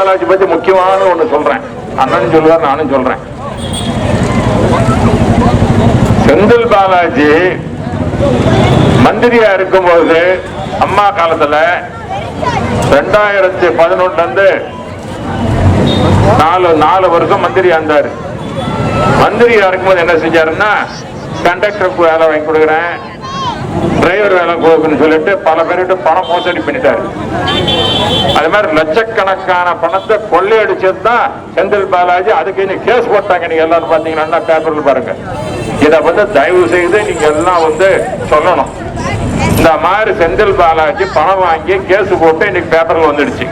பாலாஜி பத்தி முக்கியமான ஒண்ணு சொல்றேன். அண்ணன் சொல்லுவார் நானும் சொல்றேன். செந்தில் பாலாஜி மந்திரியா இருக்கும்போது அம்மா காலத்துல ரெண்டாயிரத்தி பதினொன்னுல இருந்து நாலு நாலு வருஷம் மந்திரியா இருந்தாரு. மந்திரியா இருக்கும்போது என்ன செஞ்சாருன்னா கண்டக்டருக்கு வேலை வாங்கி கொடுக்குறேன். டிரைவர் வேலை போகுதுன்னு சொல்லிட்டு பல பேர்கிட்ட பணம் மோசடி பண்ணிட்டாரு. அது மாதிரி லட்சக்கணக்கான பணத்தை கொள்ளையடிச்சது தான் செந்தில் பாலாஜி. அதுக்கு நீ கேஸ் போட்டாங்க. நீங்க எல்லாரும் பாத்தீங்கன்னா பேப்பர்ல பாருங்க. இதை வந்து தயவு செய்து நீங்க எல்லாம் வந்து சொல்லணும். இந்த மாதிரி செந்தில் பாலாஜி பணம் வாங்கி கேஸ் போட்டு இன்னைக்கு பேப்பர்ல வந்துடுச்சு.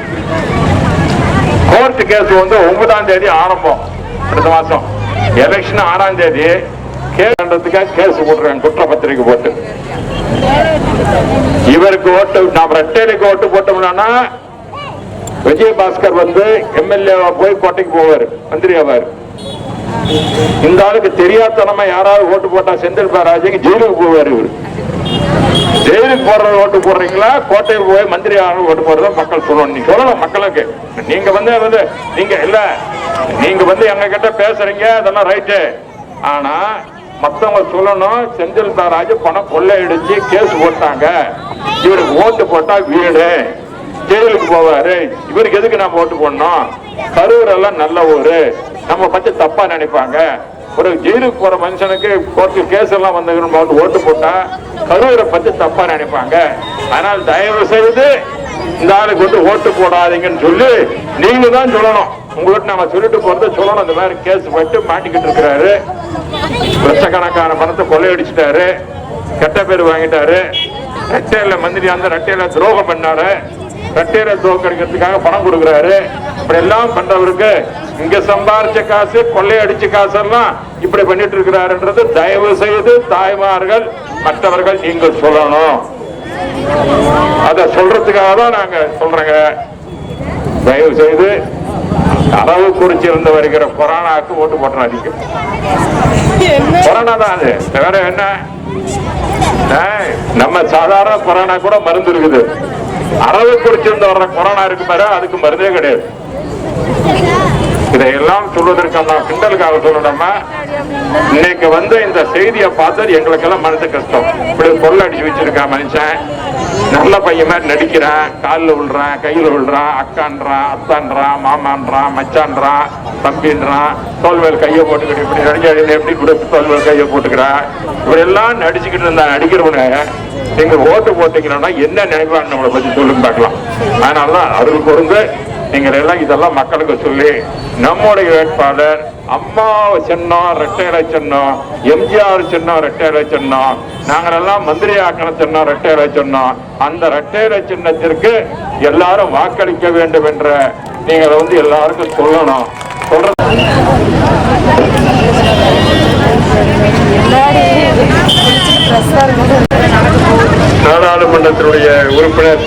கோர்ட் கேஸ் வந்து ஒன்பதாம் தேதி ஆரம்பம். அடுத்த மாசம். எலெக்ஷன் ஆறாம் தேதி. கேஸ் கேஸ் போட்டுருக்காங்க குற்றப்பத்திரிக்கை போட்டு. இவருக்கு ஓட்டு நாம் ரெட்டேலுக்கு ஓட்டு போட்டோம்னா விஜயபாஸ்கர் வந்து எம்எல்ஏவா போய் கோட்டைக்கு போவார் மந்திரி ஆவார். இந்த ஆளுக்கு தெரியாதனமா யாராவது ஓட்டு போட்டா செந்தில் பாலாஜிக்கு ஜெயிலுக்கு போவார் இவர். ஜெயிலுக்கு போடுறது ஓட்டு போடுறீங்களா? கோட்டைக்கு போய் மந்திரி ஆகணும் ஓட்டு போடுறத மக்கள் சொல்லணும். நீ சொல்லணும் மக்களுக்கு. நீங்க வந்து வந்து நீங்க இல்ல. நீங்க வந்து எங்க கிட்ட பேசுறீங்க அதெல்லாம் ரைட்டு ஆனா மத்தவங்க சொல்லணும் செந்தில் பாலாஜி பணம் கொள்ளையடிச்சு கேஸ் போட்டாங்க. இவருக்கு ஓட்டு போட்டா வீடு. ஜெயிலுக்கு போவாரு. இவருக்கு எதுக்கு நம்ம ஓட்டு போடணும்? கரூர் எல்லாம் நல்ல ஊரு. நம்ம பத்தி தப்பா நினைப்பாங்க. ஒரு ஜெயிலுக்கு போற மனுஷனுக்கு கோர்ட்டு கேஸ் எல்லாம் வந்து ஓட்டு போட்டா கரூரை பத்தி தப்பா நினைப்பாங்க. ஆனால் தயவு செய்து இந்த ஆளுக்கு வந்து ஓட்டு போடாதீங்கன்னு சொல்லி நீங்க தான் சொல்லணும். உங்கள்கிட்ட நம்ம சொல்லிட்டு போறத சொல்லணும். இந்த மாதிரி கேஸ் பட்டு மாட்டிக்கிட்டு இருக்கிறாரு. லட்சக்கணக்கான பணத்தை கொள்ளையடிச்சிட்டாரு. கெட்ட பேர் வாங்கிட்டாரு. ரெட்டையில மந்திரி அந்த ரெட்டையில துரோகம் பண்ணாரு. ரெட்டையில தோக்கடிக்கிறதுக்காக பணம் கொடுக்குறாரு. இப்படி எல்லாம் பண்றவருக்கு இங்க சம்பாரிச்ச காசு கொள்ளையடிச்ச காசெல்லாம் இப்படி பண்ணிட்டு இருக்கிறாருன்றது தயவு செய்து தாய்மார்கள் மற்றவர்கள் நீங்க சொல்லணும். அத சொல்றதுக்காக தான் நாங்க சொல்றேங்க. தயவு செய்து அளவு குறிச்சிருந்து வருகிற கொரோனாக்கு ஓட்டு போட்டுறாதீங்க. கொரோனா தான் அது. வேற என்ன? நம்ம சாதாரண கொரோனா கூட மருந்து இருக்குது. அரவு குறிச்சிருந்து வர்ற கொரோனா இருக்கு பாரு அதுக்கு மருந்தே கிடையாது. இதையெல்லாம் சொல்வதற்கு நான் கிண்டலுக்காக சொல்லணுமா இன்னைக்கு வந்து இந்த செய்தியை பார்த்தது எங்களுக்கெல்லாம் மனசு கஷ்டம். இப்படி பொருள் அடிச்சு வச்சிருக்கான் மனுஷன். நல்ல பையன் மாதிரி நடிக்கிறான். காலில் விழுறான் கையில் விழுறான் அக்கான்றான் அத்தான்றான் மாமான்றான் மச்சான்றான் தம்பின்றான். தோல்வேல் கையை போட்டுக்கிட்டு இப்படி நடிக்க எப்படி கொடுத்து தோல்வேல் கையை போட்டுக்கிறான் இப்படி எல்லாம் நடிச்சுக்கிட்டு இருந்தா நடிக்கிறவனு நீங்க ஓட்டு போட்டீங்கன்னா என்ன நினைப்பாங்க நம்மளை பத்தி சொல்லுங்க பார்க்கலாம். அதனாலதான் அருள் பொருந்து நீங்கள் எல்லாம் இதெல்லாம் மக்களுக்கு சொல்லி நம்முடைய வேட்பாளர் அம்மா சின்னம் ரெட்டையில சின்னம் எம்ஜிஆர் சின்னம் ரெட்டையில சின்னம் நாங்கள் எல்லாம் மந்திரி ஆக்கின சின்னம் ரெட்டையில சின்னம். அந்த ரெட்டையில சின்னத்திற்கு எல்லாரும் வாக்களிக்க வேண்டும் என்ற நீங்கள் வந்து எல்லாருக்கும் சொல்லணும். சொல்றது நாடாளுமன்றத்தினுடைய உறுப்பினர்